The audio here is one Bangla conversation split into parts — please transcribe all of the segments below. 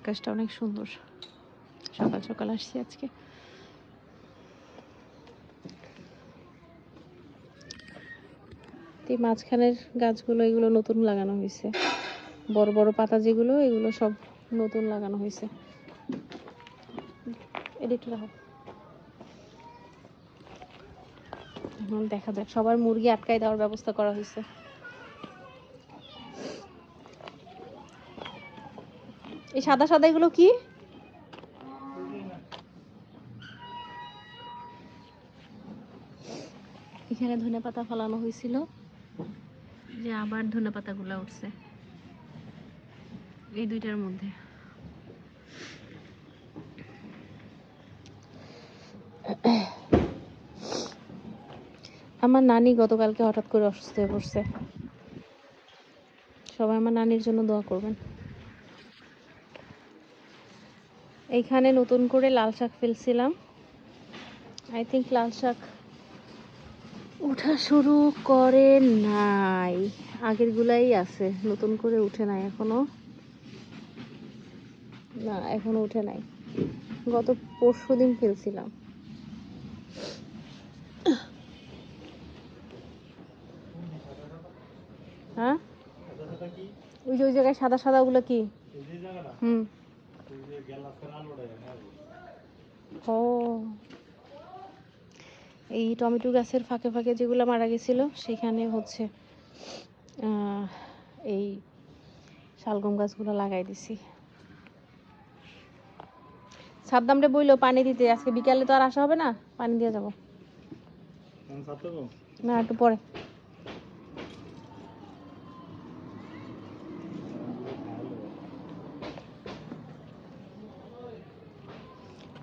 আকাশটা অনেক সুন্দর। সকাল সকাল আসছি আজকে। এই মাঝখানের গাছগুলো, এগুলো নতুন লাগানো হয়েছে। বড় বড় পাতা যেগুলো, এগুলো সব নতুন লাগানো হয়েছে। এখন দেখা যাক, সবার মুরগি আটকাই দেওয়ার ব্যবস্থা করা হয়েছে। এই সাদা সাদা এগুলো কি? এখানে ধনে পাতা ফলানো হয়েছিল। যে আবার ধনে পাতাগুলো উঠছে। এই দুইটার মধ্যে। আমার নানি গতকালকে হঠাৎ করে অসুস্থ হয়ে পড়ছে। সবাই আমার নানির জন্য দোয়া করবেন। এইখানে নতুন করে লাল শাক ফেলছিলাম। আই থিঙ্ক লাল শাক উঠা শুরু করে নাই। আগের গুলাই আছে, নতুন করে উঠে নাই এখনও। না, এখনও উঠে নাই। গত পরশু দিন ফেলছিলাম। হ্যাঁ? ওই যে, ওই জায়গায় সাদা সাদা ওগুলো কি? হুম। ও। এই টমেটো গাছের ফাঁকে ফাঁকে যেগুলো মারা গেছিল সেখানে হচ্ছে আহ, এই শালগম গাছগুলো লাগাই দিছি। সাদ্দামরে বইলো পানি দিতে। আজকে বিকালে তো আর আসা হবে না? পানি দিয়ে যাব। না একটু পরে।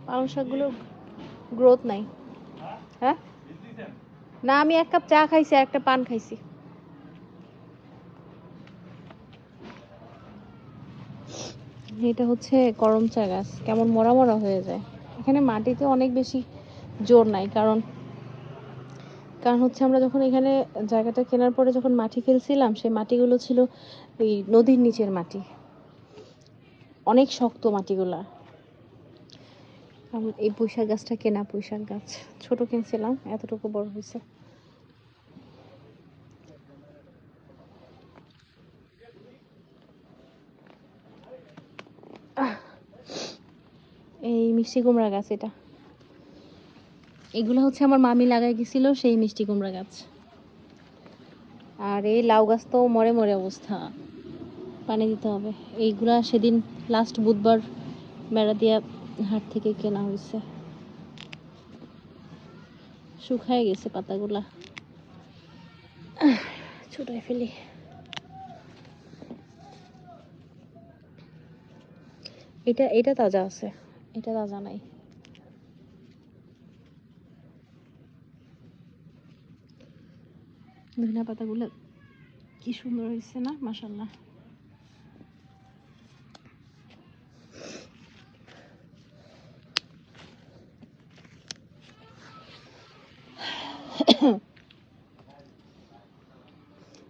পালং শাকগুলো গ্রোথ নাই। হ্যাঁ? না, আমি এক কাপ চা খাইছি আর একটা পান খাইছি। এটা হচ্ছে করম চা গাছ। কেমন মরা মরা হয়ে যায়। এখানে মাটিতে অনেক বেশি জোর নাই, কারণ কারণ হচ্ছে আমরা যখন এখানে জায়গাটা কেনার পরে যখন মাটি ফেলছিলাম, সেই মাটিগুলো ছিল এই নদীর নিচের মাটি। অনেক শক্ত মাটিগুলা। এই পুঁইশাক গাছটা কেনা পুঁইশাক গাছ। ছোট কিনছিলাম, এতটুকু বড় হয়েছে। এই মিষ্টি কুমড়া গাছ এটা। এগুলো হচ্ছে আমার মামি লাগাই গেছিল, সেই মিষ্টি কুমড়া গাছ। আর এই লাউ গাছ তো মরে মরে অবস্থা। পানি দিতে হবে। এইগুলা সেদিন লাস্ট বুধবার বেড়া দিয়া হাট থেকে কেনা হয়েছে শুকায় গেছে পাতাগুলা। ছুটাই ফেলি। এটা এটা তাজা আছে। এটা তাজা নাই। ধনিয়া পাতাগুলো কি সুন্দর হয়েছে না মাসাল্লাহ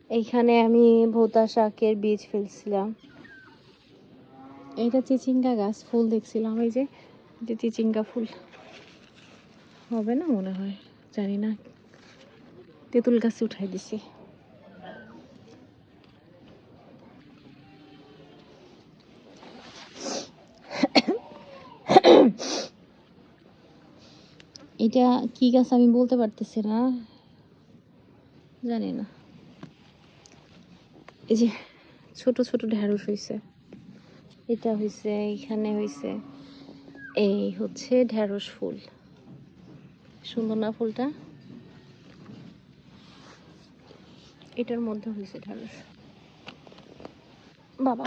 এইখানে আমি ভোতা শাকের বীজ ফেলছিলাম। এটা চিচিঙ্গা গাছ, ফুল দেখছিলাম। এই যে যে চিচিঙ্গা ফুল। হবে না মনে হয়? জানি না। তেঁতুল গাছ উঠাই দিছি। এটা কি গাছ আমি বলতে পারতেছি না। জানি না। এই যে ছোট ছোট ঢেঁড়স হয়েছে এটা হয়েছে এখানে হয়েছে এই হচ্ছে ঢেঁড়স ফুল। সুন্দর না ফুলটা? এটার মধ্যে হয়েছে ঢেঁড়স। বাবা।